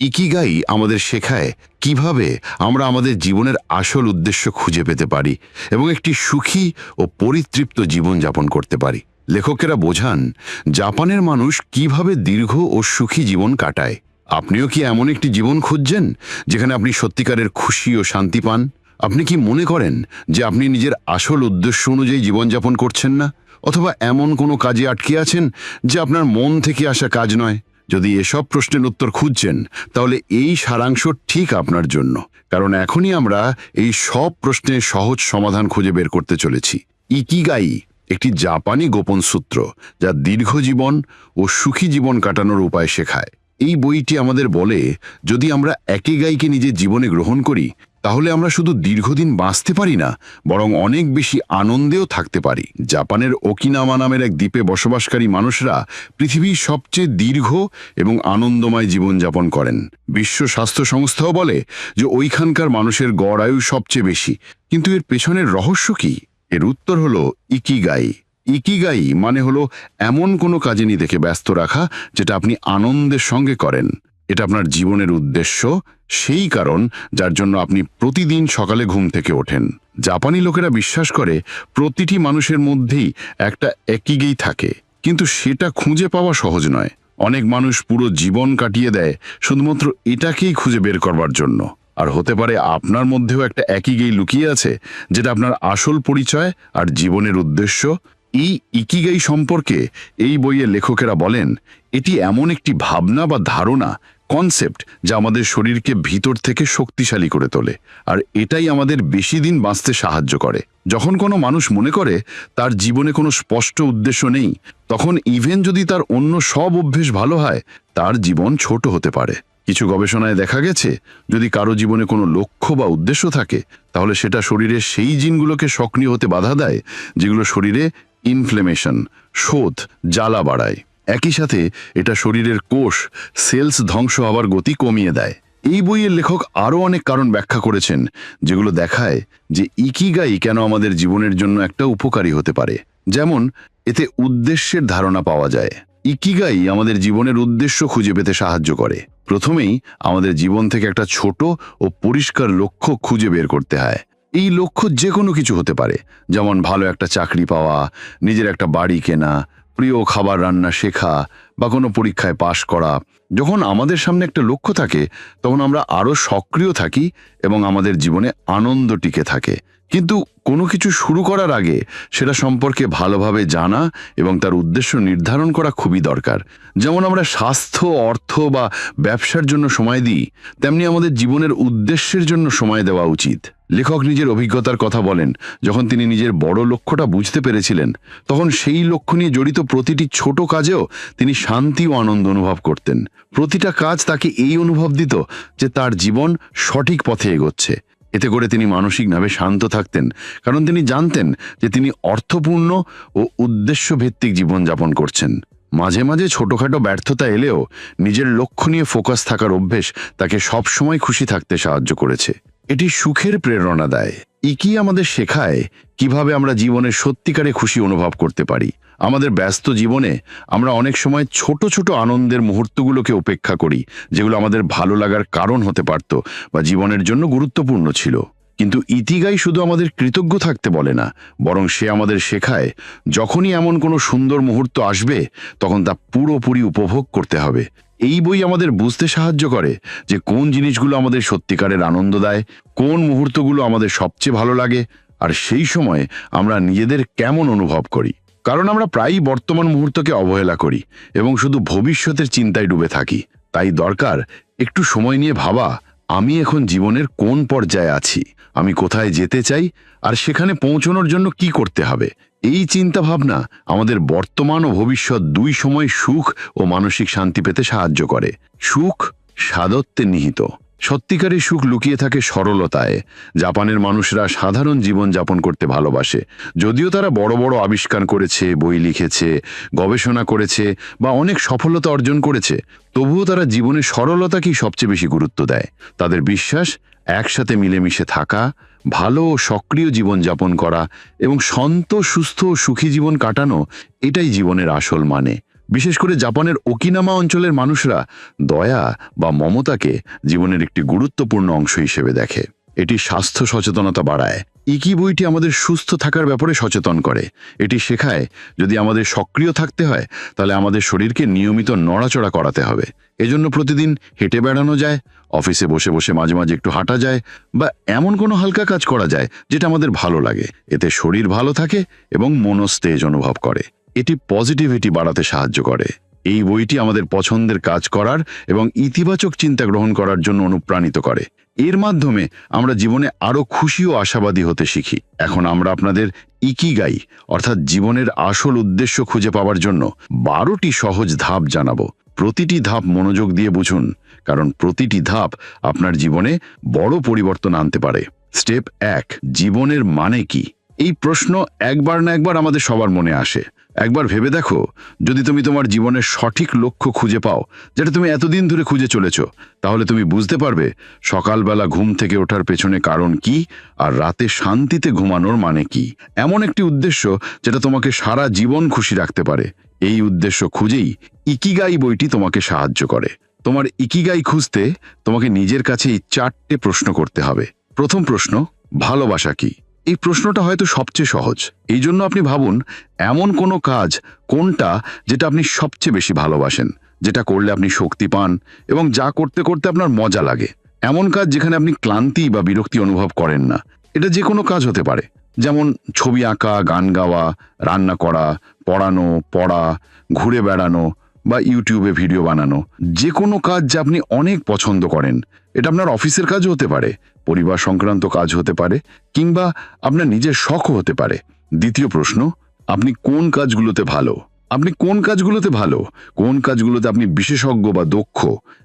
Ikigai আমাদের শেখায় কীভাবে আমরা আমাদের জীবনের আসল উদ্দেশ্য খুঁজে পেতে পারি এবং একটি সুখী ও পরিতৃপ্ত জীবনযাপন করতে পারি। লেখকেরা বোঝান, জাপানের মানুষ কীভাবে দীর্ঘ ও সুখী জীবন কাটায়। আপনিও কি এমন একটি জীবন খুঁজছেন, যেখানে আপনি সত্যিকারের খুশি ও শান্তি পান? আপনি কি মনে করেন যে আপনি নিজের আসল উদ্দেশ্য অনুযায়ী জীবনযাপন করছেন না? অথবা এমন কোনো কাজে আটকে আছেন, যে আপনার মন থেকে আসা কাজ নয়? যদি এসব প্রশ্নের উত্তর খুঁজছেন, তাহলে এই সারাংশ ঠিক আপনার জন্য। কারণ এখনই আমরা এই সব প্রশ্নের সহজ সমাধান খুঁজে বের করতে চলেছি। ইকিগাই, একটি জাপানি গোপন সূত্র, যা দীর্ঘ জীবন ও সুখী জীবন কাটানোর উপায় শেখায়। এই বইটি আমাদের বলে, যদি আমরা একই গাইকে নিজের জীবনে গ্রহণ করি তাহলে আমরা শুধু দীর্ঘদিন বাঁচতে পারি না, বরং অনেক বেশি আনন্দেও থাকতে পারি। জাপানের ওকিনামা নামের এক দ্বীপে বসবাসকারী মানুষরা পৃথিবীর সবচেয়ে দীর্ঘ এবং আনন্দময় জীবনযাপন করেন। বিশ্ব স্বাস্থ্য সংস্থাও বলে যে ওইখানকার মানুষের গড় আয়ু সবচেয়ে বেশি। কিন্তু এর পেছনের রহস্য কি? এর উত্তর হলো ইকিগাই। ইকিগাই মানে হলো এমন কোনো কাজে নিজেকে ব্যস্ত রাখা যেটা আপনি আনন্দের সঙ্গে করেন। এটা আপনার জীবনের উদ্দেশ্য, সেই কারণ যার জন্য আপনি প্রতিদিন সকালে ঘুম থেকে ওঠেন। জাপানি লোকেরা বিশ্বাস করে, প্রতিটি মানুষের মধ্যেই একটা একইগেই থাকে। কিন্তু সেটা খুঁজে পাওয়া সহজ নয়। অনেক মানুষ পুরো জীবন কাটিয়ে দেয়, শুধুমাত্র এটাকেই খুঁজে বের করবার জন্য। আর হতে পারে আপনার মধ্যেও একটা একই গেই লুকিয়ে আছে, যেটা আপনার আসল পরিচয় আর জীবনের উদ্দেশ্য এই ইকিগাই সম্পর্কে এই বইয়ে লেখকেরা বলেন, এটি এমন একটি ভাবনা বা ধারণা কনসেপ্ট যা আমাদের শরীরকে ভিতর থেকে শক্তিশালী করে তোলে, আর এটাই আমাদের বেশি দিন বাঁচতে সাহায্য করে। যখন কোনো মানুষ মনে করে তার জীবনে কোনো স্পষ্ট উদ্দেশ্য নেই, তখন ইভেন যদি তার অন্য সব অভ্যেস ভালো হয়, তার জীবন ছোট হতে পারে। কিছু গবেষণায় দেখা গেছে, যদি কারও জীবনে কোনো লক্ষ্য বা উদ্দেশ্য থাকে, তাহলে সেটা শরীরের সেই জিনগুলোকে সক্রিয় হতে বাধা দেয়, যেগুলো শরীরে ইনফ্লেমেশন শোধ, জ্বালা বাড়ায়। একই সাথে এটা শরীরের কোষ সেলস ধ্বংস হওয়ার গতি কমিয়ে দেয়। এই বইয়ের লেখক আরও অনেক কারণ ব্যাখ্যা করেছেন, যেগুলো দেখায় যে ইকিগাই কেন আমাদের জীবনের জন্য একটা উপকারী হতে পারে। যেমন, এতে উদ্দেশ্যের ধারণা পাওয়া যায়। ইকিগাই আমাদের জীবনের উদ্দেশ্য খুঁজে পেতে সাহায্য করে। প্রথমেই আমাদের জীবন থেকে একটা ছোট ও পরিষ্কার লক্ষ্য খুঁজে বের করতে হয়। এই লক্ষ্য যে কোনো কিছু হতে পারে। যেমন ভালো একটা চাকরি পাওয়া, নিজের একটা বাড়ি কেনা, প্রিয় খাবার রান্না শেখা, বা কোনো পরীক্ষায় পাশ করা। যখন আমাদের সামনে একটা লক্ষ্য থাকে, তখন আমরা আরও সক্রিয় থাকি এবং আমাদের জীবনে আনন্দ টিকে থাকে। কিন্তু কোনো কিছু শুরু করার আগে সেটা সম্পর্কে ভালোভাবে জানা এবং তার উদ্দেশ্য নির্ধারণ করা খুবই দরকার। যেমন আমরা স্বাস্থ্য, অর্থ বা ব্যবসার জন্য সময় দিই, তেমনি আমাদের জীবনের উদ্দেশ্যের জন্য সময় দেওয়া উচিত। লেখক নিজের অভিজ্ঞতার কথা বলেন, যখন তিনি নিজের বড় লক্ষ্যটা বুঝতে পেরেছিলেন, তখন সেই লক্ষ্য নিয়ে জড়িত প্রতিটি ছোট কাজেও তিনি শান্তি ও আনন্দ অনুভব করতেন। প্রতিটা কাজ তাকে এই অনুভব দিত যে তার জীবন সঠিক পথে এগোচ্ছে। এতে করে তিনি মানসিকভাবে শান্ত থাকতেন, কারণ তিনি জানতেন যে তিনি অর্থপূর্ণ ও উদ্দেশ্যভিত্তিক জীবনযাপন করছেন। মাঝে মাঝে ছোটোখাটো ব্যর্থতা এলেও নিজের লক্ষ্য নিয়ে ফোকাস থাকার অভ্যেস তাকে সবসময় খুশি থাকতে সাহায্য করেছে। এটি সুখের প্রেরণা দেয়। ইকি আমাদের শেখায় কীভাবে আমরা জীবনে সত্যিকারে খুশি অনুভব করতে পারি? আমাদের ব্যস্ত জীবনে আমরা অনেক সময় ছোট ছোট আনন্দের মুহূর্তগুলোকে উপেক্ষা করি, যেগুলো আমাদের ভালো লাগার কারণ হতে পারত বা জীবনের জন্য গুরুত্বপূর্ণ ছিল। কিন্তু ইতিগাই শুধু আমাদের কৃতজ্ঞ থাকতে বলে না, বরং সে আমাদের শেখায়, যখনই এমন কোনো সুন্দর মুহূর্ত আসবে, তখন তা পুরোপুরি উপভোগ করতে হবে। এই বই আমাদের বুঝতে সাহায্য করে যে কোন জিনিসগুলো আমাদের সত্যিকারের আনন্দ দেয়, কোন মুহূর্তগুলো আমাদের সবচেয়ে ভালো লাগে, আর সেই সময় আমরা নিজেদের কেমন অনুভব করি। কারণ আমরা প্রায়ই বর্তমান মুহূর্তকে অবহেলা করি এবং শুধু ভবিষ্যতের চিন্তায় ডুবে থাকি। তাই দরকার একটু সময় নিয়ে ভাবা, আমি এখন জীবনের কোন পর্যায়ে আছি? আমি কোথায় যেতে চাই? আর সেখানে পৌঁছানোর জন্য কি করতে হবে? এই চিন্তা ভাবনা আমাদের বর্তমান ও ভবিষ্যৎ দুই সময় সুখ ও মানসিক শান্তি পেতে সাহায্য করে। সুখ সাদত্বে নিহিত। সত্যিকারের সুখ লুকিয়ে থাকে সরলতায়। জাপানের মানুষরা সাধারণ জীবন যাপন করতে ভালোবাসে। যদিও তারা বড় বড় আবিষ্কার করেছে, বই লিখেছে, গবেষণা করেছে বা অনেক সফলতা অর্জন করেছে, তবুও তারা জীবনে সরলতাকেই সবচেয়ে বেশি গুরুত্ব দেয়? তাদের বিশ্বাস একসাথে মিলেমিশে থাকা ভালো ও সক্রিয় জীবন যাপন করা এবং শান্ত, সুস্থ ও সুখী জীবন কাটানো এটাই জীবনের আসল মানে। বিশেষ করে জাপানের ওকিনামা অঞ্চলের মানুষরা দয়া বা মমতাকে জীবনের একটি গুরুত্বপূর্ণ অংশ হিসেবে দেখে। এটি স্বাস্থ্য সচেতনতা বাড়ায়। ইকি বইটি আমাদের সুস্থ থাকার ব্যাপারে সচেতন করে। এটি শেখায়, যদি আমাদের সক্রিয় থাকতে হয়, তাহলে আমাদের শরীরকে নিয়মিত নড়াচড়া করাতে হবে। এজন্য প্রতিদিন হেঁটে বেড়ানো যায়, অফিসে বসে বসে মাঝে মাঝে একটু হাঁটা যায়, বা এমন কোনো হালকা কাজ করা যায়, যেটা আমাদের ভালো লাগে। এতে শরীর ভালো থাকে এবং মনস্তেজ অনুভব করে। এটি পজিটিভিটি বাড়াতে সাহায্য করে। এই বইটি আমাদের পছন্দের কাজ করার এবং ইতিবাচক চিন্তা গ্রহণ করার জন্য অনুপ্রাণিত করে। এর মাধ্যমে আমরা জীবনে আরও খুশি ও আশাবাদী হতে শিখি। এখন আমরা আপনাদের ইকিগাই, অর্থাৎ জীবনের আসল উদ্দেশ্য খুঁজে পাওয়ার জন্য বারোটি সহজ ধাপ জানাব। প্রতিটি ধাপ মনোযোগ দিয়ে বুঝুন, কারণ প্রতিটি ধাপ আপনার জীবনে বড় পরিবর্তন আনতে পারে। স্টেপ এক, জীবনের মানে কি? এই প্রশ্ন একবার না একবার আমাদের সবার মনে আসে। একবার ভেবে দেখো, যদি তুমি তোমার জীবনের সঠিক লক্ষ্য খুঁজে পাও, যেটা তুমি এতদিন ধরে খুঁজে চলেছ, তাহলে তুমি বুঝতে পারবে সকালবেলা ঘুম থেকে ওঠার পেছনে কারণ কি আর রাতে শান্তিতে ঘুমানোর মানে কি। এমন একটি উদ্দেশ্য যেটা তোমাকে সারা জীবন খুশি রাখতে পারে। এই উদ্দেশ্য খুঁজেই ইকিগাই বইটি তোমাকে সাহায্য করে। তোমার ইকিগাই খুঁজতে তোমাকে নিজের কাছে এই চারটে প্রশ্ন করতে হবে। প্রথম প্রশ্ন, ভালোবাসা কি? এই প্রশ্নটা হয়তো সবচেয়ে সহজ। এই জন্য আপনি ভাবুন, এমন কোনো কাজ কোনটা যেটা আপনি সবচেয়ে বেশি ভালোবাসেন, যেটা করলে আপনি শক্তি পান এবং যা করতে করতে আপনার মজা লাগে। এমন কাজ যেখানে আপনি ক্লান্তি বা বিরক্তি অনুভব করেন না। এটা যে কোনো কাজ হতে পারে। যেমন ছবি আঁকা, গান গাওয়া, রান্না করা, পড়ানো, পড়া, ঘুরে বেড়ানো বা ইউটিউবে ভিডিও বানানো। যে কোনো কাজ যা আপনি অনেক পছন্দ করেন, এটা আপনার অফিসের কাজও হতে পারে। পরিবার সংক্রান্ত কাজ হতে পারে কিংবা আপনার নিজের শখও হতে পারে। দ্বিতীয় প্রশ্ন, আপনি কোন কাজগুলোতে ভালো? আপনি কোন কাজগুলোতে ভালো? কোন কাজগুলোতে আপনি বিশেষজ্ঞ বা দক্ষ?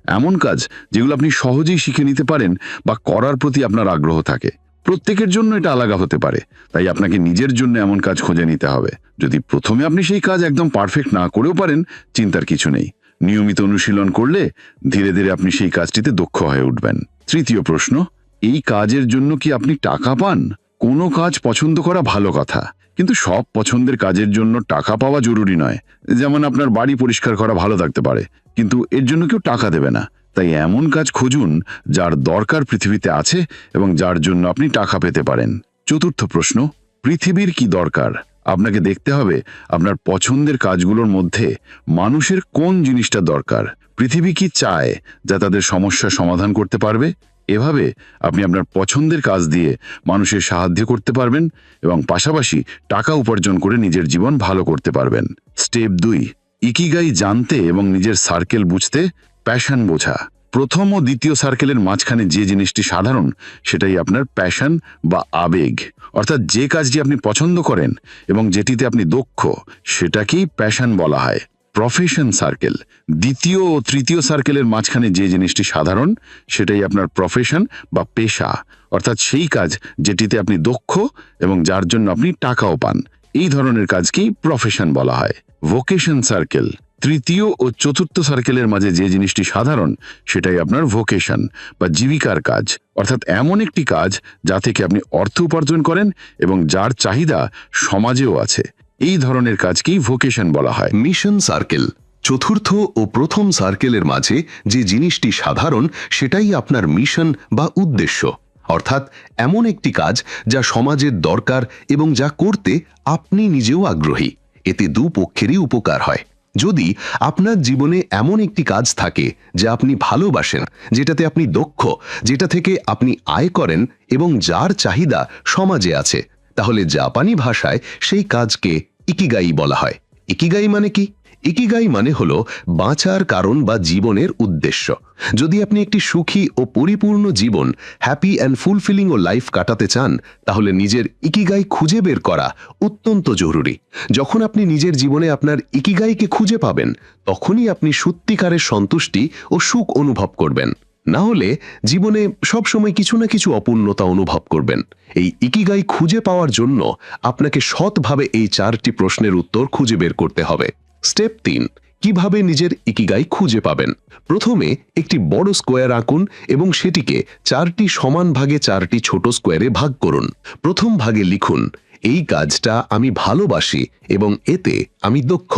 এমন কাজ যেগুলো আপনি সহজেই শিখে নিতে পারেন বা করার প্রতি আপনার আগ্রহ থাকে। প্রত্যেকের জন্য এটা আলাদা হতে পারে, তাই আপনাকে নিজের জন্য এমন কাজ খুঁজে নিতে হবে। যদি প্রথমে আপনি সেই কাজ একদম পারফেক্ট না করেও পারেন, চিন্তার কিছু নেই। নিয়মিত অনুশীলন করলে ধীরে ধীরে আপনি সেই কাজটিতে দক্ষ হয়ে উঠবেন। তৃতীয় প্রশ্ন এই কাজের জন্য কি আপনি টাকা পান? কোনো কাজ পছন্দ করা ভালো কথা। কিন্তু সব পছন্দের কাজের জন্য টাকা পাওয়া জরুরি নয়। যেমন আপনার বাড়ি পরিষ্কার করা ভালো থাকতে পারে। কিন্তু এর জন্য কেউ টাকা দেবে না। তাই এমন কাজ খুঁজুন যার দরকার পৃথিবীতে আছে এবং যার জন্য আপনি টাকা পেতে পারেন। চতুর্থ প্রশ্ন, পৃথিবীর কি দরকার? আপনাকে দেখতে হবে আপনার পছন্দের কাজগুলোর মধ্যে মানুষের কোন জিনিসটা দরকার। পৃথিবী কি চায় যা তাদের সমস্যার সমাধান করতে পারবে? এভাবে আপনি আপনার পছন্দের কাজ দিয়ে মানুষের সাহায্য করতে পারবেন এবং পাশাপাশি টাকা উপার্জন করে নিজের জীবন ভালো করতে পারবেন। স্টেপ দুই, ইকিগাই জানতে এবং নিজের সার্কেল বুঝতে প্যাশন বোঝা। প্রথম ও দ্বিতীয় সার্কেলের মাঝখানে যে জিনিসটি সাধারণ, সেটাই আপনার প্যাশন বা আবেগ। অর্থাৎ যে কাজটি আপনি পছন্দ করেন এবং যেটিতে আপনি দক্ষ, সেটাকেই প্যাশন বলা হয়। প্রফেশন সার্কেল দ্বিতীয় ও তৃতীয় সার্কেলের মাঝখানে যে জিনিসটি সাধারণ, সেটাই আপনার প্রফেশন বা পেশা। অর্থাৎ সেই কাজ যেটিতে আপনি দক্ষ এবং যার জন্য আপনি টাকাও পান। এই ধরনের কাজকেই প্রফেশন বলা হয়। ভোকেশন সার্কেল তৃতীয় ও চতুর্থ সার্কেলের মাঝে যে জিনিসটি সাধারণ, সেটাই আপনার ভোকেশন বা জীবিকার কাজ। অর্থাৎ এমন একটি কাজ যা থেকে আপনি অর্থ উপার্জন করেন এবং যার চাহিদা সমাজেও আছে। এই ধরনের কাজকেই ভোকেশন বলা হয়। মিশন সার্কেল চতুর্থ ও প্রথম সার্কেলের মাঝে যে জিনিসটি সাধারণ, সেটাই আপনার মিশন বা উদ্দেশ্য। অর্থাৎ এমন একটি কাজ যা সমাজের দরকার এবং যা করতে আপনি নিজেও আগ্রহী। এতে দুপক্ষেরই উপকার হয়। যদি আপনার জীবনে এমন একটি কাজ থাকে যা আপনি ভালোবাসেন, যেটাতে আপনি দক্ষ, যেটা থেকে আপনি আয় করেন এবং যার চাহিদা সমাজে আছে, তাহলে জাপানি ভাষায় সেই কাজকে ইকিগাই বলা হয়। ইকিগাই মানে কি? ইকিগাই মানে হল বাঁচার কারণ বা জীবনের উদ্দেশ্য। যদি আপনি একটি সুখী ও পরিপূর্ণ জীবন, হ্যাপি অ্যান্ড ফুলফিলিং ও লাইফ কাটাতে চান, তাহলে নিজের ইকিগাই খুঁজে বের করা অত্যন্ত জরুরি। যখন আপনি নিজের জীবনে আপনার ইকিগাইকে খুঁজে পাবেন, তখনই আপনি সত্যিকারের সন্তুষ্টি ও সুখ অনুভব করবেন। না হলে জীবনে সবসময় কিছু না কিছু অপূর্ণতা অনুভব করবেন। এই ইকিগাই খুঁজে পাওয়ার জন্য আপনাকে সৎভাবে এই চারটি প্রশ্নের উত্তর খুঁজে বের করতে হবে। স্টেপ তিন, কীভাবে নিজের ইকিগাই খুঁজে পাবেন? প্রথমে একটি বড় স্কোয়ার আঁকুন এবং সেটিকে চারটি সমান ভাগে চারটি ছোট স্কোয়ারে ভাগ করুন। প্রথম ভাগে লিখুন এই কাজটা আমি ভালোবাসি এবং এতে আমি দক্ষ।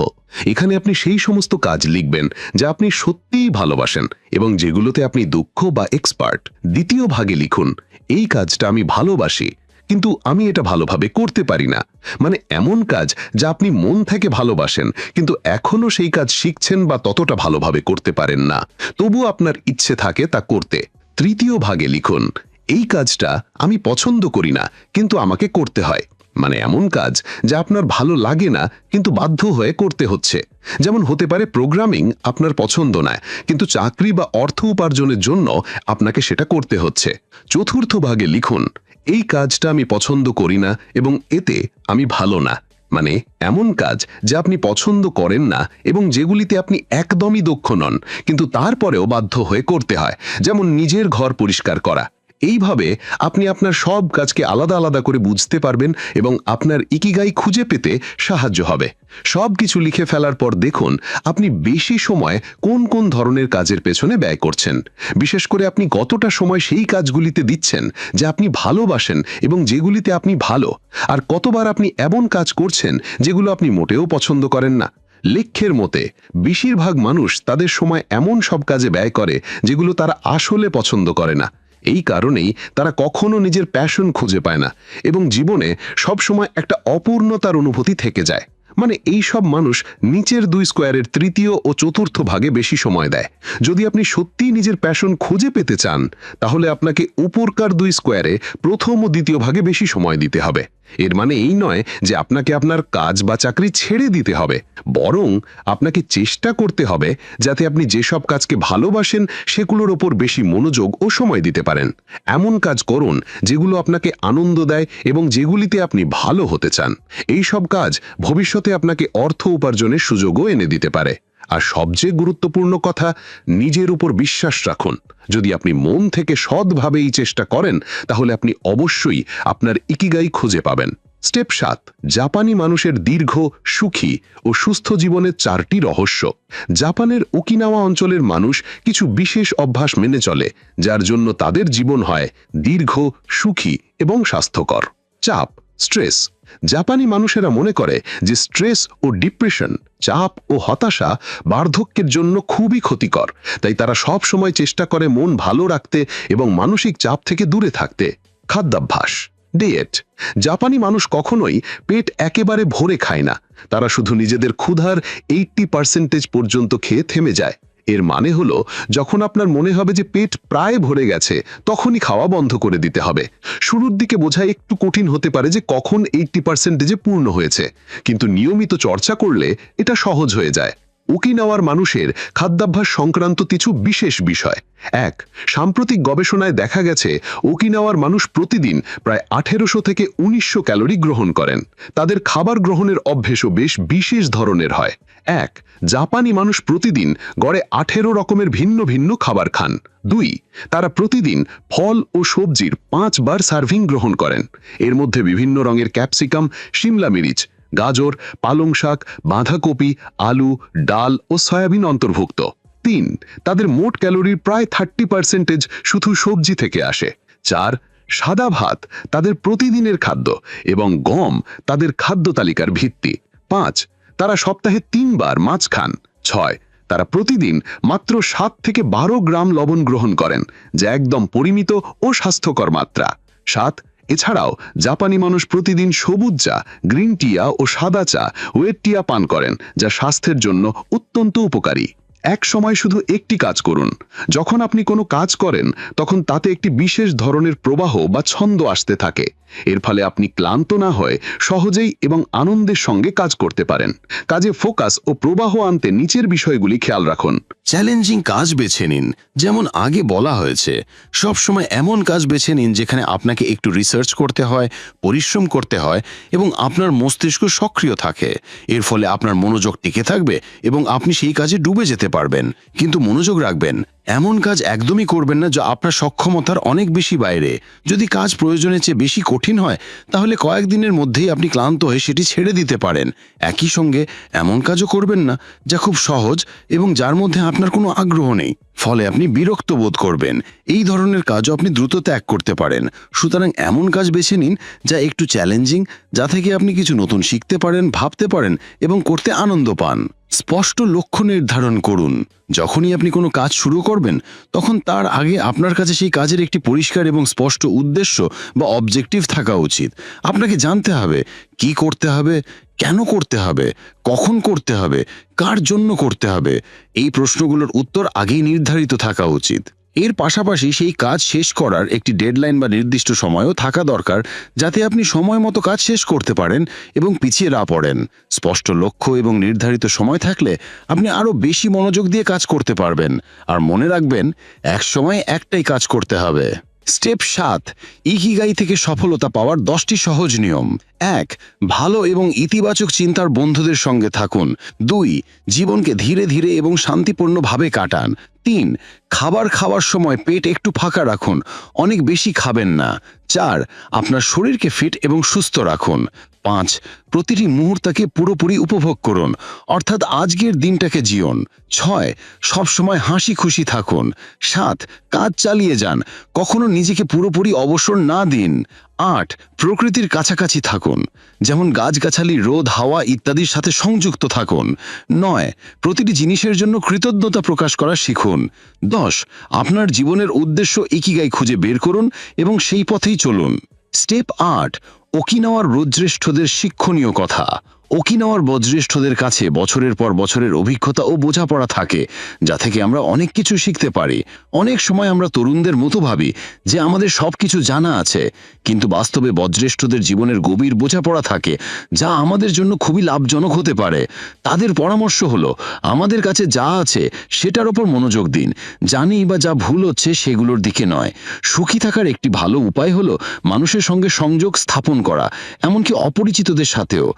এখানে আপনি সেই সমস্ত কাজ লিখবেন যা আপনি সত্যিই ভালোবাসেন এবং যেগুলোতে আপনি দক্ষ বা এক্সপার্ট দ্বিতীয় ভাগে লিখুন, এই কাজটা আমি ভালোবাসি, কিন্তু আমি এটা ভালোভাবে করতে পারি না। মানে এমন কাজ যা আপনি মন থেকে ভালোবাসেন, কিন্তু এখনও সেই কাজ শিখছেন বা ততটা ভালোভাবে করতে পারেন না। তবু আপনার ইচ্ছে থাকে তা করতে। তৃতীয় ভাগে লিখুন, এই কাজটা আমি পছন্দ করি না, কিন্তু আমাকে করতে হয়। মানে এমন কাজ যা আপনার ভালো লাগে না, কিন্তু বাধ্য হয়ে করতে হচ্ছে। যেমন হতে পারে প্রোগ্রামিং আপনার পছন্দ নয়, কিন্তু চাকরি বা অর্থ উপার্জনের জন্য আপনাকে সেটা করতে হচ্ছে। চতুর্থ ভাগে লিখুন, এই কাজটা আমি পছন্দ করি না এবং এতে আমি ভালো না। মানে এমন কাজ যা আপনি পছন্দ করেন না এবং যেগুলিতে আপনি একদমই দক্ষ নন, কিন্তু তারপরেও বাধ্য হয়ে করতে হয়। যেমন নিজের ঘর পরিষ্কার করা। এইভাবে আপনি আপনার সব কাজকে আলাদা আলাদা করে বুঝতে পারবেন এবং আপনার ইকিগাই খুঁজে পেতে সাহায্য হবে। সব কিছু লিখে ফেলার পর দেখুন, আপনি বেশি সময় কোন কোন ধরনের কাজের পেছনে ব্যয় করছেন। বিশেষ করে আপনি কতটা সময় সেই কাজগুলিতে দিচ্ছেন যা আপনি ভালোবাসেন এবং যেগুলিতে আপনি ভালো। আর কতবার আপনি এমন কাজ করছেন যেগুলো আপনি মোটেও পছন্দ করেন না। লেখ্যের মতে, বেশিরভাগ মানুষ তাদের সময় এমন সব কাজে ব্যয় করে যেগুলো তারা আসলে পছন্দ করে না। এই কারণেই তারা কখনো নিজের প্যাশন খুঁজে পায় না এবং জীবনে সবসময় একটা অপূর্ণতার অনুভূতি থেকে যায়। মানে এই সব মানুষ নিচের দুই স্কোয়ারের তৃতীয় ও চতুর্থ ভাগে বেশি সময় দেয়। যদি আপনি সত্যিই নিজের প্যাশন খুঁজে পেতে চান, তাহলে আপনাকে উপরকার দুই স্কোয়ারে প্রথম ও দ্বিতীয় ভাগে বেশি সময় দিতে হবে। এর মানে এই নয় যে আপনাকে আপনার কাজ বা চাকরি ছেড়ে দিতে হবে, বরং আপনাকে চেষ্টা করতে হবে যাতে আপনি যেসব কাজকে ভালোবাসেন সেগুলোর ওপর বেশি মনোযোগ ও সময় দিতে পারেন। এমন কাজ করুন যেগুলো আপনাকে আনন্দ দেয় এবং যেগুলিতে আপনি ভালো হতে চান। এই সব কাজ ভবিষ্যতে আপনাকে অর্থ উপার্জনের সুযোগও এনে দিতে পারে। আর সবচেয়ে গুরুত্বপূর্ণ কথা, নিজের উপর বিশ্বাস রাখুন। যদি আপনি মন থেকে সৎভাবে এই চেষ্টা করেন, তাহলে আপনি অবশ্যই আপনার ইকিগাই খুঁজে পাবেন। স্টেপ সাত, জাপানি মানুষের দীর্ঘ, সুখী ও সুস্থ জীবনের চারটি রহস্য। জাপানের ওকিনাওয়া অঞ্চলের মানুষ কিছু বিশেষ অভ্যাস মেনে চলে, যার জন্য তাদের জীবন হয় দীর্ঘ, সুখী এবং স্বাস্থ্যকর। চাপ স্ট্রেস। জাপানি মানুষেরা মনে করে যে স্ট্রেস ও ডিপ্রেশন, চাপ ও হতাশা বার্ধক্যের জন্য খুবই ক্ষতিকর। তাই তারা সব সময় চেষ্টা করে মন ভালো রাখতে এবং মানসিক চাপ থেকে দূরে থাকতে। খাদ্যাভ্যাস ডিয়েট জাপানি মানুষ কখনোই পেট একেবারে ভরে খায় না। তারা শুধু নিজেদের ক্ষুধার এইটটি পার্সেন্টেজ পর্যন্ত খেয়ে থেমে যায়। এর মানে হলো, যখন আপনার মনে হবে যে পেট প্রায় ভরে গেছে, তখনই খাওয়া বন্ধ করে দিতে হবে। শুরুর দিকে বোঝা একটু কঠিন হতে পারে যে কখন এইটটি পার্সেন্টেজে পূর্ণ হয়েছে। কিন্তু নিয়মিত চর্চা করলে এটা সহজ হয়ে যায়। ওকিনাওয়ার মানুষের খাদ্যাভ্যাস সংক্রান্ত কিছু বিশেষ বিষয়। এক, সাম্প্রতিক গবেষণায় দেখা গেছে ওকিনাওয়ার মানুষ প্রতিদিন প্রায় আঠেরোশো থেকে উনিশশো ক্যালোরি গ্রহণ করেন। তাদের খাবার গ্রহণের অভ্যেসও বেশ বিশেষ ধরনের হয়। এক, জাপানি মানুষ প্রতিদিন গড়ে আঠেরো রকমের ভিন্ন ভিন্ন খাবার খান। দুই, তারা প্রতিদিন ফল ও সবজির পাঁচবার সার্ভিং গ্রহণ করেন। এর মধ্যে বিভিন্ন রঙের ক্যাপসিকাম, শিমলা মিরিচ গাজর, পালং শাক, বাঁধাকপি, আলু, ডাল ও সয়াবিন অন্তর্ভুক্ত। তিন, তাদের মোট ক্যালোরির প্রায় থার্টি পার্সেন্টেজ শুধু সবজি থেকে আসে। চার, সাদা ভাত তাদের প্রতিদিনের খাদ্য এবং গম তাদের খাদ্য তালিকার ভিত্তি। পাঁচ, তারা সপ্তাহে তিনবার মাছ খান। ছয়, তারা প্রতিদিন মাত্র সাত থেকে বারো গ্রাম লবণ গ্রহণ করেন, যা একদম পরিমিত ও স্বাস্থ্যকর মাত্রা। সাত এছাড়াও জাপানি মানুষ প্রতিদিন সবুজ চা, গ্রিন টিয়া ও সাদা চা, ওয়েট টিয়া পান করেন, যা স্বাস্থ্যের জন্য অত্যন্ত উপকারী। এক সময় শুধু একটি কাজ করুন। যখন আপনি কোনো কাজ করেন, তখন তাতে একটি বিশেষ ধরনের প্রবাহ বা ছন্দ আসতে থাকে। এর ফলে আপনি ক্লান্ত না হয়ে সহজেই এবং আনন্দের সঙ্গে কাজ করতে পারেন। কাজে ফোকাস ও প্রবাহ আনতে নিচের বিষয়গুলি খেয়াল রাখুন। চ্যালেঞ্জিং কাজ বেছে নিন, যেমন আগে বলা হয়েছে, সবসময় এমন কাজ বেছে নিন যেখানে আপনাকে একটু রিসার্চ করতে হয়, পরিশ্রম করতে হয় এবং আপনার মস্তিষ্ক সক্রিয় থাকে। এর ফলে আপনার মনোযোগ টিকে থাকবে এবং আপনি সেই কাজে ডুবে যেতে পারবেন। কিন্তু মনোযোগ রাখবেন, এমন কাজ একদমই করবেন না যা আপনার সক্ষমতার অনেক বেশি বাইরে। যদি কাজ প্রয়োজনের চেয়ে বেশি কঠিন হয়, তাহলে কয়েকদিনের মধ্যেই আপনি ক্লান্ত হয়ে সেটি ছেড়ে দিতে পারেন। একই সঙ্গে এমন কাজও করবেন না যা খুব সহজ এবং যার মধ্যে আপনার কোনো আগ্রহ নেই। ফলে আপনি বিরক্ত বোধ করবেন। এই ধরনের কাজও আপনি দ্রুত ত্যাগ করতে পারেন। সুতরাং এমন কাজ বেছে নিন যা একটু চ্যালেঞ্জিং যা থেকে আপনি কিছু নতুন শিখতে পারেন, ভাবতে পারেন এবং করতে আনন্দ পান। স্পষ্ট লক্ষ্য নির্ধারণ করুন। যখনই আপনি কোনো কাজ শুরু করবেন, তখন তার আগে আপনার কাছে সেই কাজের একটি পরিষ্কার এবং স্পষ্ট উদ্দেশ্য বা অবজেক্টিভ থাকা উচিত। আপনাকে জানতে হবে, কি করতে হবে, কেন করতে হবে, কখন করতে হবে, কার জন্য করতে হবে? এই প্রশ্নগুলোর উত্তর আগেই নির্ধারিত থাকা উচিত। এর পাশাপাশি সেই কাজ শেষ করার একটি ডেডলাইন বা নির্দিষ্ট সময়ও থাকা দরকার যাতে আপনি সময় মতো কাজ শেষ করতে পারেন এবং পিছিয়ে না পড়েন। স্পষ্ট লক্ষ্য এবং নির্ধারিত সময় থাকলে আপনি আরও বেশি মনোযোগ দিয়ে কাজ করতে পারবেন। আর মনে রাখবেন, এক সময় একটাই কাজ করতে হবে। স্টেপ সাত, ইকিগাই থেকে সফলতা পাওয়ার দশটি সহজ নিয়ম। এক, ভালো এবং ইতিবাচক চিন্তার বন্ধুদের সঙ্গে থাকুন। দুই, জীবনকে ধীরে ধীরে এবং শান্তিপূর্ণভাবে কাটান। তিন, খাবার খাওয়ার সময় পেট একটু ফাঁকা রাখুন। অনেক বেশি খাবেন না। চার, আপনার শরীরকে ফিট এবং সুস্থ রাখুন। পাঁচ, প্রতিটি মুহূর্তকে পুরোপুরি উপভোগ করুন। অর্থাৎ আজকের দিনটাকে জিয়ন ছয়, সবসময় হাসি খুশি থাকুন। সাত, কাজ চালিয়ে যান। কখনো নিজেকে পুরোপুরি অবসর না দিন। আট, প্রকৃতির কাছাকাছি থাকুন। যেমন গাছগাছালি, রোদ, হাওয়া ইত্যাদির সাথে সংযুক্ত থাকুন। নয়, প্রতিটি জিনিসের জন্য কৃতজ্ঞতা প্রকাশ করা শিখুন। দশ, আপনার জীবনের উদ্দেশ্য ইকিগাই খুঁজে বের করুন এবং সেই পথেই চলুন। স্টেপ আট, ওকিনাওয়ার রুদ্রেষ্ঠদের শিক্ষণীয় কথা। ওকিনাওয়ার বজ্রেষ্ঠদের কাছে বছরের পর বছরের অভিজ্ঞতা ও বোঝাপড়া থাকে, যা থেকে আমরা অনেক কিছু শিখতে পারি। অনেক সময় আমরা তরুণদের মতো ভাবি যে আমাদের সব কিছু জানা আছে, কিন্তু বাস্তবে বজ্রেষ্ঠদের জীবনের গভীর বোঝাপড়া থাকে, যা আমাদের জন্য খুবই লাভজনক হতে পারে। তাদের পরামর্শ হলো, আমাদের কাছে যা আছে সেটার ওপর মনোযোগ দিন। জানি বা যা ভুল হচ্ছে সেগুলোর দিকে নয়। সুখী থাকার একটি ভালো উপায় হলো মানুষের সঙ্গে সংযোগ স্থাপন করা, এমনকি অপরিচিতদের সাথেও।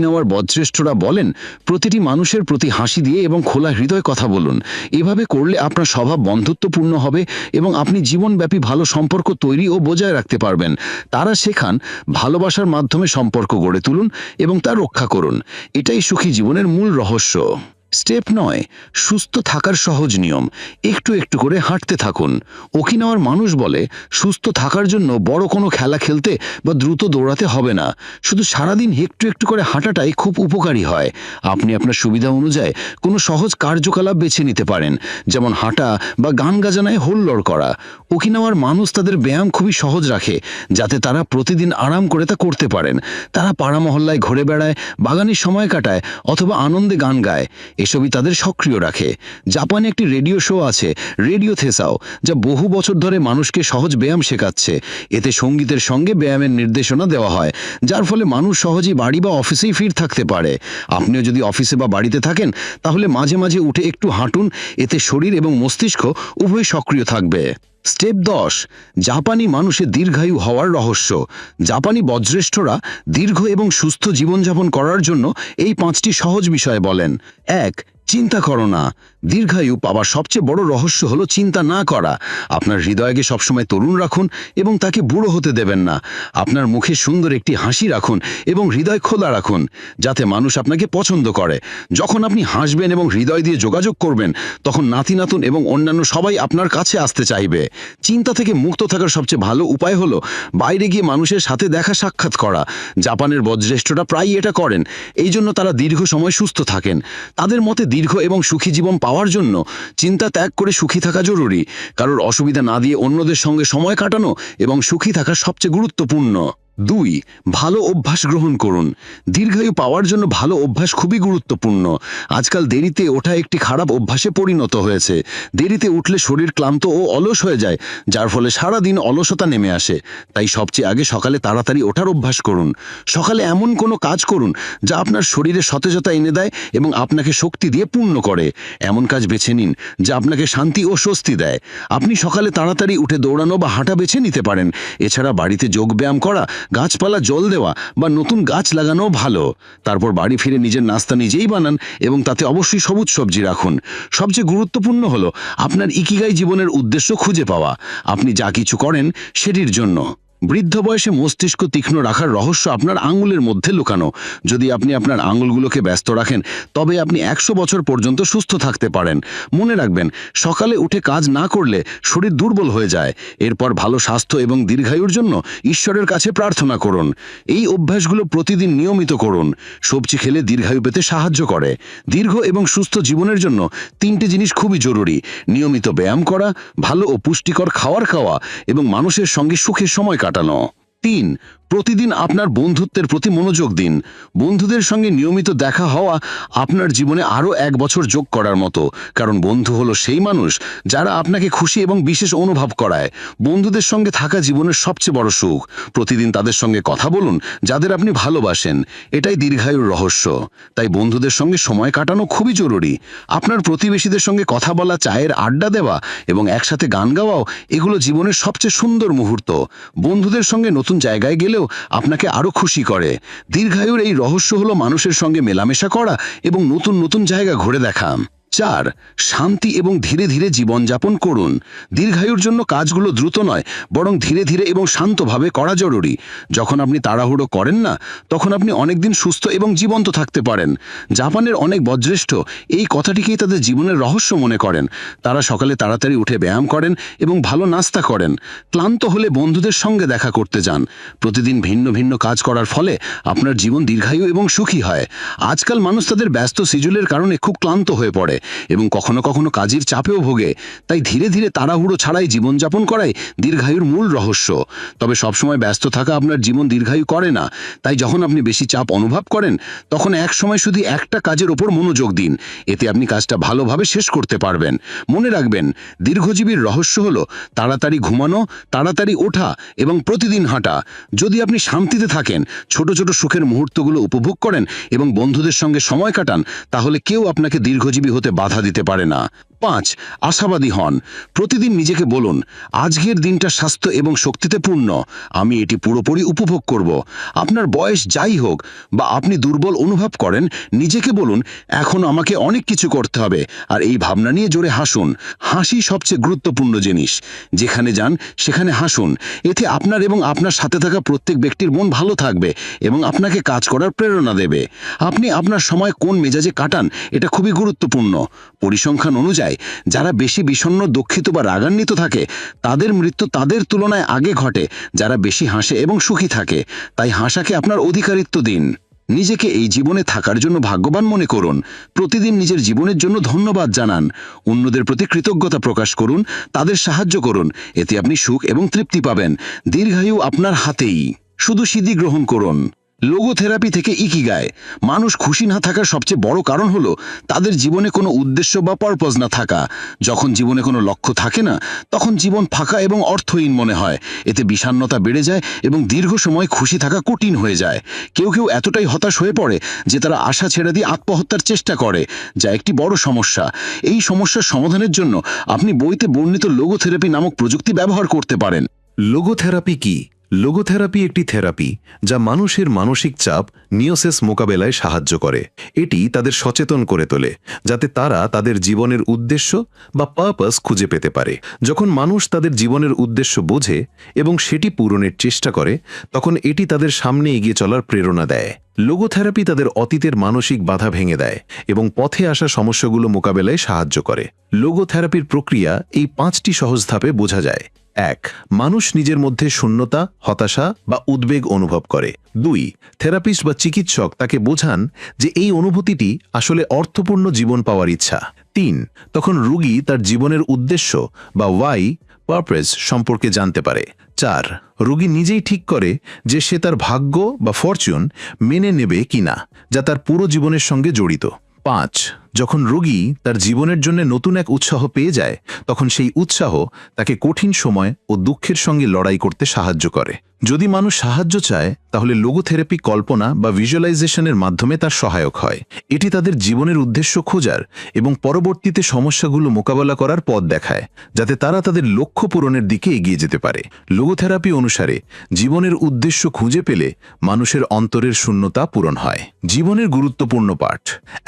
ওকিনাওয়ার বজ্রেষ্ঠরা বলেন, প্রতিটি মানুষের প্রতি হাসি দিয়ে এবং খোলা হৃদয় কথা বলুন। এভাবে করলে আপনার স্বভাব বন্ধুত্বপূর্ণ হবে এবং আপনি জীবনব্যাপী ভালো সম্পর্ক তৈরি ও বজায় রাখতে পারবেন। তারা শেখান, ভালোবাসার মাধ্যমে সম্পর্ক গড়ে তুলুন এবং তা রক্ষা করুন। এটাই সুখী জীবনের মূল রহস্য। স্টেপ নয়, সুস্থ থাকার সহজ নিয়ম। একটু একটু করে হাঁটতে থাকুন। ওকিনাওয়ার মানুষ বলে, সুস্থ থাকার জন্য বড় কোনো খেলা খেলতে বা দ্রুত দৌড়াতে হবে না। শুধু সারাদিন একটু একটু করে হাঁটাটাই খুব উপকারী হয়। আপনি আপনার সুবিধা অনুযায়ী কোনো সহজ কার্যকলাপ বেছে নিতে পারেন, যেমন হাঁটা বা গান গাজানায় হোল্লোড় করা। ওকিনাওয়ার মানুষ তাদের ব্যায়াম খুবই সহজ রাখে, যাতে তারা প্রতিদিন আরাম করে তা করতে পারেন। তারা পাড়া মহল্লায় ঘুরে বেড়ায়, বাগানের সময় কাটায়, অথবা আনন্দে গান গায়। এসবই তাদের সক্রিয় রাখে। জাপানে একটি রেডিও শো আছে, রেডিও থেসাও, যা বহু বছর ধরে মানুষকে সহজ ব্যায়াম শেখাচ্ছে। এতে সঙ্গীতের সঙ্গে ব্যায়ামের নির্দেশনা দেওয়া হয়, যার ফলে মানুষ সহজেই বাড়ি বা অফিসেই ফির থাকতে পারে। আপনিও যদি অফিসে বা বাড়িতে থাকেন, তাহলে মাঝে মাঝে উঠে একটু হাঁটুন, এতে শরীর এবং মস্তিষ্ক উভয় সক্রিয় থাকবে। স্টেপ দশ, জাপানি মানুষের দীর্ঘায়ু হওয়ার রহস্য। জাপানি বজ্রেষ্ঠরা দীর্ঘ এবং সুস্থ জীবনযাপন করার জন্য এই পাঁচটি সহজ বিষয় বলেন। এক চিন্তা করো না। দীর্ঘায়ু পাওয়ার সবচেয়ে বড় রহস্য হলো চিন্তা না করা। আপনার হৃদয়কে সবসময় তরুণ রাখুন এবং তাকে বুড়ো হতে দেবেন না। আপনার মুখে সুন্দর একটি হাসি রাখুন এবং হৃদয় খোলা রাখুন, যাতে মানুষ আপনাকে পছন্দ করে। যখন আপনি হাসবেন এবং হৃদয় দিয়ে যোগাযোগ করবেন, তখন নাতি নাতুন এবং অন্যান্য সবাই আপনার কাছে আসতে চাইবে। চিন্তা থেকে মুক্ত থাকার সবচেয়ে ভালো উপায় হলো বাইরে গিয়ে মানুষের সাথে দেখা সাক্ষাৎ করা। জাপানের বজ্রেষ্ঠরা প্রায়ই এটা করেন। এই জন্য তারা দীর্ঘ সময় সুস্থ থাকেন। তাদের মতে দীর্ঘ এবং সুখী জীবন পাওয়ার জন্য চিন্তা ত্যাগ করে সুখী থাকা জরুরি। কারোর অসুবিধা না দিয়ে অন্যদের সঙ্গে সময় কাটানো এবং সুখী থাকা সবচেয়ে গুরুত্বপূর্ণ। দুই, ভালো অভ্যাস গ্রহণ করুন। দীর্ঘায়ু পাওয়ার জন্য ভালো অভ্যাস খুবই গুরুত্বপূর্ণ। আজকাল দেরিতে ওঠা একটি খারাপ অভ্যাসে পরিণত হয়েছে। দেরিতে উঠলে শরীর ক্লান্ত ও অলস হয়ে যায়, যার ফলে সারা দিন অলসতা নেমে আসে। তাই সবচেয়ে আগে সকালে তাড়াতাড়ি ওঠার অভ্যাস করুন। সকালে এমন কোনো কাজ করুন, যা আপনার শরীরে সতেজতা এনে দেয় এবং আপনাকে শক্তি দিয়ে পূর্ণ করে। এমন কাজ বেছে নিন, যা আপনাকে শান্তি ও স্বস্তি দেয়। আপনি সকালে তাড়াতাড়ি উঠে দৌড়ানো বা হাঁটা বেছে নিতে পারেন। এছাড়া বাড়িতে যোগব্যায়াম করা গাছপালা জল দেওয়া বা নতুন গাছ লাগানো ভালো। তারপর বাড়ি ফিরে নিজের নাস্তা নিজেই বানান এবং তাতে অবশ্যই সবুজ সবজি রাখুন। সবচেয়ে গুরুত্বপূর্ণ হলো আপনার ইকিগাই জীবনের উদ্দেশ্য খুঁজে পাওয়া। আপনি যা কিছু করেন সেটির জন্য। বৃদ্ধ বয়সে মস্তিষ্ক তীক্ষ্ণ রাখার রহস্য আপনার আঙুলের মধ্যে লুকানো। যদি আপনি আপনার আঙুলগুলোকে ব্যস্ত রাখেন, তবে আপনি একশো বছর পর্যন্ত সুস্থ থাকতে পারেন। মনে রাখবেন, সকালে উঠে কাজ না করলে শরীর দুর্বল হয়ে যায়। এরপর ভালো স্বাস্থ্য এবং দীর্ঘায়ুর জন্য ঈশ্বরের কাছে প্রার্থনা করুন। এই অভ্যাসগুলো প্রতিদিন নিয়মিত করুন। সবজি খেলে দীর্ঘায়ু পেতে সাহায্য করে। দীর্ঘ এবং সুস্থ জীবনের জন্য তিনটি জিনিস খুবই জরুরি। নিয়মিত ব্যায়াম করা, ভালো ও পুষ্টিকর খাওয়ার খাওয়া এবং মানুষের সঙ্গে সুখে সময় কাটানো তিন প্রতিদিন আপনার বন্ধুত্বের প্রতি মনোযোগ দিন। বন্ধুদের সঙ্গে নিয়মিত দেখা হওয়া আপনার জীবনে আরও এক বছর যোগ করার মতো। কারণ বন্ধু হলো সেই মানুষ যারা আপনাকে খুশি এবং বিশেষ অনুভব করায়। বন্ধুদের সঙ্গে থাকা জীবনের সবচেয়ে বড় সুখ। প্রতিদিন তাদের সঙ্গে কথা বলুন, যাদের আপনি ভালোবাসেন। এটাই দীর্ঘায়ুর রহস্য। তাই বন্ধুদের সঙ্গে সময় কাটানো খুবই জরুরি। আপনার প্রতিবেশীদের সঙ্গে কথা বলা, চায়ের আড্ডা দেওয়া এবং একসাথে গান গাওয়াও এগুলো জীবনের সবচেয়ে সুন্দর মুহূর্ত। বন্ধুদের সঙ্গে নতুন জায়গায় গেলেও আপনাকে আরও খুশি করে। দীর্ঘায়ুর এই রহস্য হলো মানুষের সঙ্গে মেলামেশা করা এবং নতুন নতুন জায়গা ঘুরে দেখা। চার, শান্তি এবং ধীরে ধীরে জীবনযাপন করুন। দীর্ঘায়ুর জন্য কাজগুলো দ্রুত নয়, বরং ধীরে ধীরে এবং শান্তভাবে করা জরুরি। যখন আপনি তাড়াহুড়ো করেন না, তখন আপনি অনেকদিন সুস্থ এবং জীবন্ত থাকতে পারেন। জাপানের অনেক বজ্রেষ্ঠ এই কথাটিকেই তাদের জীবনের রহস্য মনে করেন। তারা সকালে তাড়াতাড়ি উঠে ব্যায়াম করেন এবং ভালো নাস্তা করেন। ক্লান্ত হলে বন্ধুদের সঙ্গে দেখা করতে যান। প্রতিদিন ভিন্ন ভিন্ন কাজ করার ফলে আপনার জীবন দীর্ঘায়ু এবং সুখী হয়। আজকাল মানুষ তাদের ব্যস্ত সিজুলের কারণে খুব ক্লান্ত হয়ে পড়ে। এবং কখনো কখনো কাজের চাপেও ভোগে। তাই ধীরে ধীরে তাড়াহুড়ো ছাড়াই জীবনযাপন করাই দীর্ঘায়ুর মূল রহস্য। তবে সবসময় ব্যস্ত থাকা আপনার জীবন দীর্ঘায়ু করে না। তাই যখন আপনি বেশি চাপ অনুভব করেন, তখন এক সময় শুধু একটা কাজের ওপর মনোযোগ দিন। এতে আপনি কাজটা ভালোভাবে শেষ করতে পারবেন। মনে রাখবেন, দীর্ঘজীবীর রহস্য হলো তাড়াতাড়ি ঘুমানো, তাড়াতাড়ি ওঠা এবং প্রতিদিন হাঁটা। যদি আপনি শান্তিতে থাকেন, ছোট ছোট সুখের মুহূর্তগুলো উপভোগ করেন এবং বন্ধুদের সঙ্গে সময় কাটান, তাহলে কেউ আপনাকে দীর্ঘজীবী হতে বাধা দিতে পারে না। পাঁচ, আশাবাদী হন। প্রতিদিন নিজেকে বলুন, আজকের দিনটা স্বাস্থ্য এবং শক্তিতে পূর্ণ। আমি এটি পুরোপুরি উপভোগ করব। আপনার বয়স যাই হোক বা আপনি দুর্বল অনুভব করেন, নিজেকে বলুন, এখন আমাকে অনেক কিছু করতে হবে। আর এই ভাবনা নিয়ে জোরে হাসুন। হাসি সবচেয়ে গুরুত্বপূর্ণ জিনিস। যেখানে যান, সেখানে হাসুন। এতে আপনার এবং আপনার সাথে থাকা প্রত্যেক ব্যক্তির মন ভালো থাকবে এবং আপনাকে কাজ করার প্রেরণা দেবে। আপনি আপনার সময় কোন মেজাজে কাটান, এটা খুবই গুরুত্বপূর্ণ। পরিসংখ্যান অনুযায়ী যারা বেশি বিষণ্ণ, দুঃখিত বা রাগান্বিত থাকে, তাদের মৃত্যু তাদের তুলনায় আগে ঘটে। যারা বেশি হাসে এবং সুখী থাকে, তাই হাসাকে আপনার অধিকারিত্ব দিন। নিজেকে এই জীবনে থাকার জন্য ভাগ্যবান মনে করুন। প্রতিদিন নিজের জীবনের জন্য ধন্যবাদ জানান। অন্যদের প্রতি কৃতজ্ঞতা প্রকাশ করুন। তাদের সাহায্য করুন। এতে আপনি সুখ এবং তৃপ্তি পাবেন। দীর্ঘায়ু আপনার হাতেই। শুধু সিদ্ধি গ্রহণ করুন। লোগোথেরাপি থেকে ইকিগায় মানুষ খুশি না থাকার সবচেয়ে বড় কারণ হলো তাদের জীবনে কোনো উদ্দেশ্য বা পারপজ না থাকা। যখন জীবনে কোনো লক্ষ্য থাকে না, তখন জীবন ফাঁকা এবং অর্থহীন মনে হয়। এতে বিষণ্ণতা বেড়ে যায় এবং দীর্ঘ সময় খুশি থাকা কঠিন হয়ে যায়। কেউ কেউ এতটাই হতাশ হয়ে পড়ে যে তারা আশা ছেড়ে দিয়ে আত্মহত্যার চেষ্টা করে, যা একটি বড় সমস্যা। এই সমস্যার সমাধানের জন্য আপনি বইতে বর্ণিত লোগোথেরাপি নামক প্রযুক্তি ব্যবহার করতে পারেন। লোগোথেরাপি কি? লোগোথেরাপি একটি থেরাপি যা মানুষের মানসিক চাপ নিওসেস মোকাবেলায় সাহায্য করে। এটি তাদের সচেতন করে তোলে, যাতে তারা তাদের জীবনের উদ্দেশ্য বা পারপাস খুঁজে পেতে পারে। যখন মানুষ তাদের জীবনের উদ্দেশ্য বোঝে এবং সেটি পূরণের চেষ্টা করে, তখন এটি তাদের সামনে এগিয়ে চলার প্রেরণা দেয়। লোগোথেরাপি তাদের অতীতের মানসিক বাধা ভেঙে দেয় এবং পথে আসা সমস্যাগুলো মোকাবেলায় সাহায্য করে। লোগোথেরাপির প্রক্রিয়া এই পাঁচটি সহজ ধাপে বোঝা যায়। এক, মানুষ নিজের মধ্যে শূন্যতা, হতাশা বা উদ্বেগ অনুভব করে। দুই, থেরাপিস্ট বা চিকিৎসক তাকে বোঝান যে এই অনুভূতিটি আসলে অর্থপূর্ণ জীবন পাওয়ার ইচ্ছা। তিন, তখন রুগী তার জীবনের উদ্দেশ্য বা ওয়াই পারপাস সম্পর্কে জানতে পারে। চার, রোগী নিজেই ঠিক করে যে সে তার ভাগ্য বা ফরচুন মেনে নেবে কিনা, যা তার পুরো জীবনের সঙ্গে জড়িত। পাঁচ যখন রোগী তার জীবনের জন্য নতুন এক উৎসাহ পেয়ে যায়, তখন সেই উৎসাহ তাকে কঠিন সময় ও দুঃখের সঙ্গে লড়াই করতে সাহায্য করে। যদি মানুষ সাহায্য চায়, তাহলে লোগোথেরাপি কল্পনা বা ভিজুয়ালাইজেশনের মাধ্যমে তার সহায়ক হয়। এটি তাদের জীবনের উদ্দেশ্য খোঁজার এবং পরবর্তীতে সমস্যাগুলো মোকাবেলা করার পথ দেখায়, যাতে তারা তাদের লক্ষ্য পূরণের দিকে এগিয়ে যেতে পারে। লোগোথেরাপি অনুসারে, জীবনের উদ্দেশ্য খুঁজে পেলে মানুষের অন্তরের শূন্যতা পূরণ হয়। জীবনের গুরুত্বপূর্ণ পাঠ।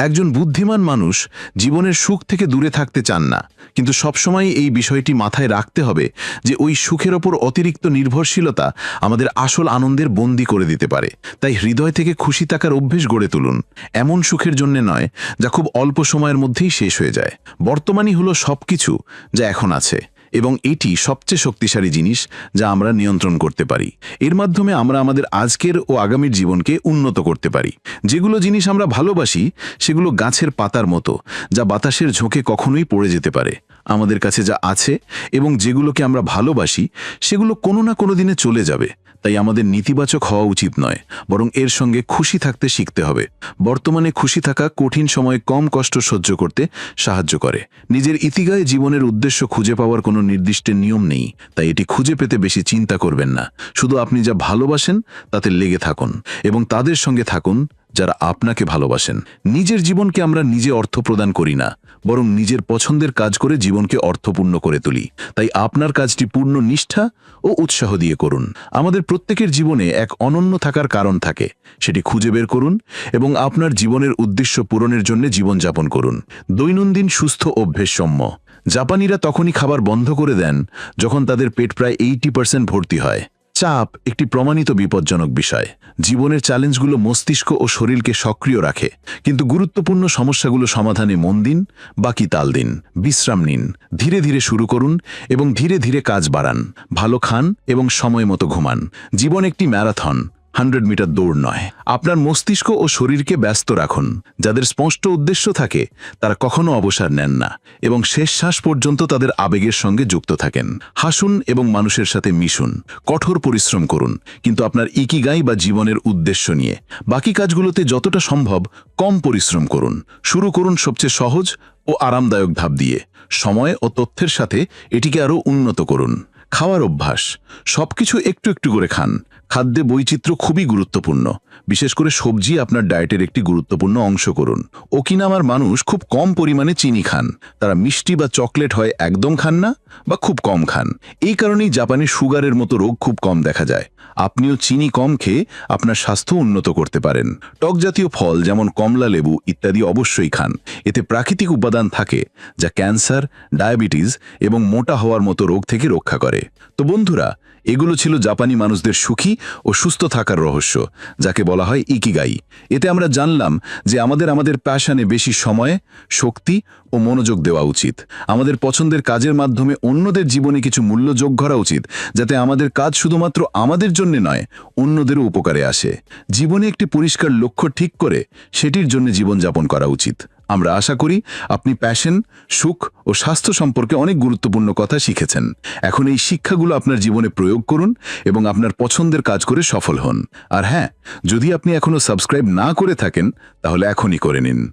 একজন বুদ্ধিমান মানুষ জীবনের সুখ থেকে দূরে থাকতে চান না, কিন্তু সবসময় এই বিষয়টি মাথায় রাখতে হবে যে ওই সুখের ওপর অতিরিক্ত নির্ভরশীলতা আমাদের আসল আনন্দের বন্দি করে দিতে পারে। তাই হৃদয় থেকে খুশি থাকার অভ্যেস গড়ে তুলুন। এমন সুখের জন্য নয়, যা খুব অল্প সময়ের মধ্যেই শেষ হয়ে যায়। বর্তমানই হলো সবকিছু যা এখন আছে, এবং এটি সবচেয়ে শক্তিশালী জিনিস যা আমরা নিয়ন্ত্রণ করতে পারি। এর মাধ্যমে আমরা আমাদের আজকের ও আগামীর জীবনকে উন্নত করতে পারি। যেগুলো জিনিস আমরা ভালোবাসি, সেগুলো গাছের পাতার মতো, যা বাতাসের ঝোঁকে কখনোই পড়ে যেতে পারে। আমাদের কাছে যা আছে এবং যেগুলোকে আমরা ভালোবাসি, সেগুলো কোনো না কোনো দিনে চলে যাবে। তাই আমাদের নেতিবাচক হওয়া উচিত নয়, বরং এর সঙ্গে খুশি থাকতে শিখতে হবে। বর্তমানে খুশি থাকা কঠিন সময়ে কম কষ্ট সহ্য করতে সাহায্য করে। নিজের ইতিগায় জীবনের উদ্দেশ্য খুঁজে পাওয়ার কোনো নির্দিষ্ট নিয়ম নেই, তাই এটি খুঁজে পেতে বেশি চিন্তা করবেন না। শুধু আপনি যা ভালোবাসেন, তাতে লেগে থাকুন এবং তাদের সঙ্গে থাকুন যারা আপনাকে ভালোবাসেন। নিজের জীবনকে আমরা নিজে অর্থ প্রদান করি না, বরং নিজের পছন্দের কাজ করে জীবনকে অর্থপূর্ণ করে তুলি। তাই আপনার কাজটি পূর্ণ নিষ্ঠা ও উৎসাহ দিয়ে করুন। আমাদের প্রত্যেকের জীবনে এক অনন্য থাকার কারণ থাকে, সেটি খুঁজে বের করুন এবং আপনার জীবনের উদ্দেশ্য পূরণের জন্য জীবনযাপন করুন। দৈনন্দিন সুস্থ অভ্যেসম্য। জাপানিরা তখনই খাবার বন্ধ করে দেন, যখন তাদের পেট প্রায় এইটি পার্সেন্ট ভর্তি হয়। চাপ একটি প্রমাণিত বিপজ্জনক বিষয়। জীবনের চ্যালেঞ্জগুলো মস্তিষ্ক ও শরীরকে সক্রিয় রাখে। কিন্তু গুরুত্বপূর্ণ সমস্যাগুলো সমাধানে মন দিন, বাকি তাল দিন। বিশ্রাম নিন। ধীরে ধীরে শুরু করুন এবং ধীরে ধীরে কাজ বাড়ান। ভালো খান এবং সময় মতো ঘুমান। জীবন একটি ম্যারাথন। হান্ড্রেড মিটার দৌড় নয়। আপনার মস্তিষ্ক ও শরীরকে ব্যস্ত রাখুন। যাদের স্পষ্ট উদ্দেশ্য থাকে, তারা কখনো অবসর নেন না এবং শেষ শ্বাস পর্যন্ত তাদের আবেগের সঙ্গে যুক্ত থাকেন। হাসুন এবং মানুষের সাথে মিশুন। কঠোর পরিশ্রম করুন। কিন্তু আপনার ইকিগাই বা জীবনের উদ্দেশ্য নিয়ে বাকি কাজগুলোতে যতটা সম্ভব কম পরিশ্রম করুন। শুরু করুন সবচেয়ে সহজ ও আরামদায়ক ধাপ দিয়ে। সময় ও তথ্যের সাথে এটিকে আরও উন্নত করুন। খাওয়ার অভ্যাস। সবকিছু একটু একটু করে খান। খাদ্যে বৈচিত্র্য খুবই গুরুত্বপূর্ণ। বিশেষ করে সবজি আপনার ডায়েটের একটি গুরুত্বপূর্ণ অংশ করুন। ওকিনামার মানুষ খুব কম পরিমাণে চিনি খান। তারা মিষ্টি বা চকলেট হয় একদম খান না বা খুব কম খান। এই কারণেই জাপানে সুগারের মতো রোগ খুব কম দেখা যায়। আপনিও চিনি কম খেয়ে আপনার স্বাস্থ্য উন্নত করতে পারেন। টক জাতীয় ফল যেমন কমলা লেবু ইত্যাদি অবশ্যই খান। এতে প্রাকৃতিক উপাদান থাকে যা ক্যান্সার, ডায়াবেটিস এবং মোটা হওয়ার মতো রোগ থেকে রক্ষা করে। তো বন্ধুরা এগুলো ছিল জাপানি মানুষদের সুখী ও সুস্থ থাকার রহস্য, যাকে বলা হয় ইকিগাই। এতে আমরা জানলাম যে আমাদের আমাদের প্যাশনে বেশি সময়, শক্তি ও মনোযোগ দেওয়া উচিত। আমাদের পছন্দের কাজের মাধ্যমে অন্যদের জীবনে কিছু মূল্য যোগ করা উচিত, যাতে আমাদের কাজ শুধুমাত্র আমাদের জন্য নয়, অন্যদেরও উপকারে আসে। জীবনে একটি পরিষ্কার লক্ষ্য ঠিক করে সেটির জন্য জীবনযাপন করা উচিত। আমরা আশা করি আপনি প্যাশন সুখ ও স্বাস্থ্য সম্পর্কে অনেক গুরুত্বপূর্ণ কথা শিখেছেন। এখন এই শিক্ষাগুলো আপনার জীবনে প্রয়োগ করুন এবং আপনার পছন্দের কাজ করে সফল হন। আর হ্যাঁ যদি আপনি এখনও সাবস্ক্রাইব না করে থাকেন, তাহলে এখনই করে নিন।